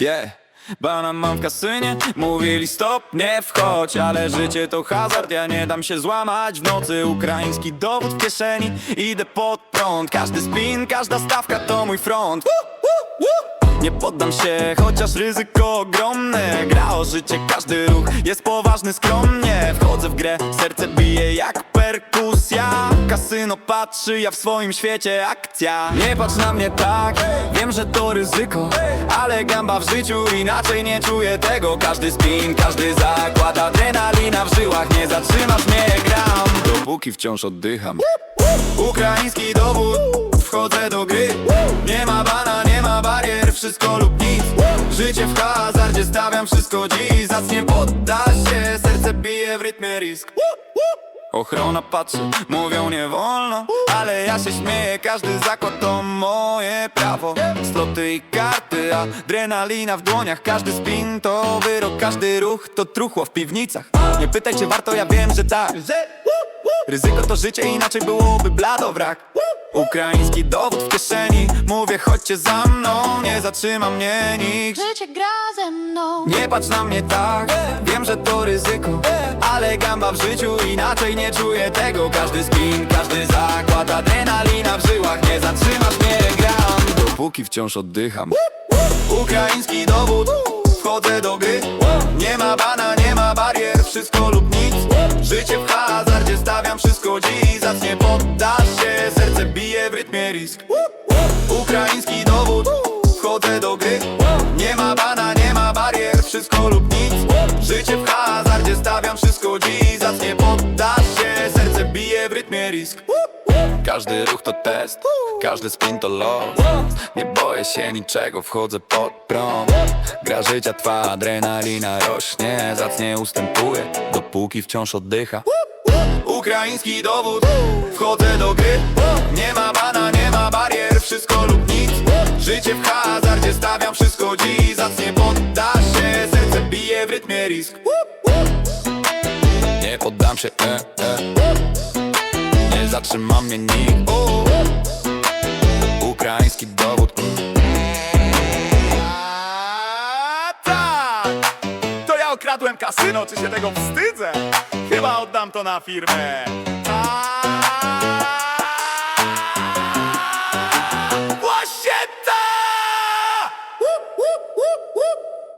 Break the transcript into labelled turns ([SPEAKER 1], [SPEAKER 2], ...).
[SPEAKER 1] Yeah. Bana mam w kasynie, mówili stop, nie wchodź Ale życie to hazard, ja nie dam się złamać W nocy ukraiński dowód w kieszeni Idę pod prąd, każdy spin, każda stawka to mój front. Nie poddam się, chociaż ryzyko ogromne. Gra o życie, każdy ruch jest poważny skromnie. Wchodzę w grę, serce bije jak perkusja. Kasyno patrzy, ja w swoim świecie akcja. Nie patrz na mnie tak, wiem, że to ryzyko Ale gamba w życiu, inaczej nie czuję tego. Każdy spin, każdy zakład, adrenalina w żyłach Nie zatrzymasz mnie, gram. Dopóki wciąż oddycham. Ukraiński dowód, wchodzę do gry wszystko lub nic. Życie w hazardzie, stawiam wszystko dziś. Zac nie podda się, serce bije w rytmie risk. Ochrona patrzy, mówią nie wolno Ale ja się śmieję, każdy zakład to moje prawo. Sloty i karty, adrenalina w dłoniach. Każdy spin to wyrok, każdy ruch to truchło w piwnicach. Nie pytaj czy warto, ja wiem, że tak Ryzyko to życie, inaczej byłoby blado wrak. Ukraiński dowód w kieszeni. Mówię chodźcie za mną, nie zatrzyma mnie nikt.
[SPEAKER 2] Życie gra ze mną.
[SPEAKER 1] Nie patrz na mnie tak, wiem, że to ryzyko Ale gamba w życiu, inaczej nie czuję tego. Każdy spin, każdy zakład, adrenalina w żyłach. Nie zatrzymasz mnie, gram, dopóki wciąż oddycham. Ukraiński dowód, wchodzę do gry. Nie ma bana, nie ma barier, wszystko lub risk. Ukraiński dowód, wchodzę do gry. Nie ma bana, nie ma barier, wszystko lub nic. Życie w hazardzie, stawiam wszystko dziś. Zac nie poddasz się, serce bije w rytmie risk. Każdy ruch to test, każdy spin to los. Nie boję się niczego, wchodzę pod prąd. Gra życia trwa, adrenalina rośnie. Zac nie ustępuje, dopóki wciąż oddycha. Ukraiński dowód, wchodzę do gry. Nie ma nie podda się, serce bije w rytmie risk Nie poddam się, e, e. Nie zatrzyma mnie nikt. Ukraiński dowód
[SPEAKER 3] tak! To ja okradłem kasyno, czy się tego wstydzę? Chyba oddam to na firmę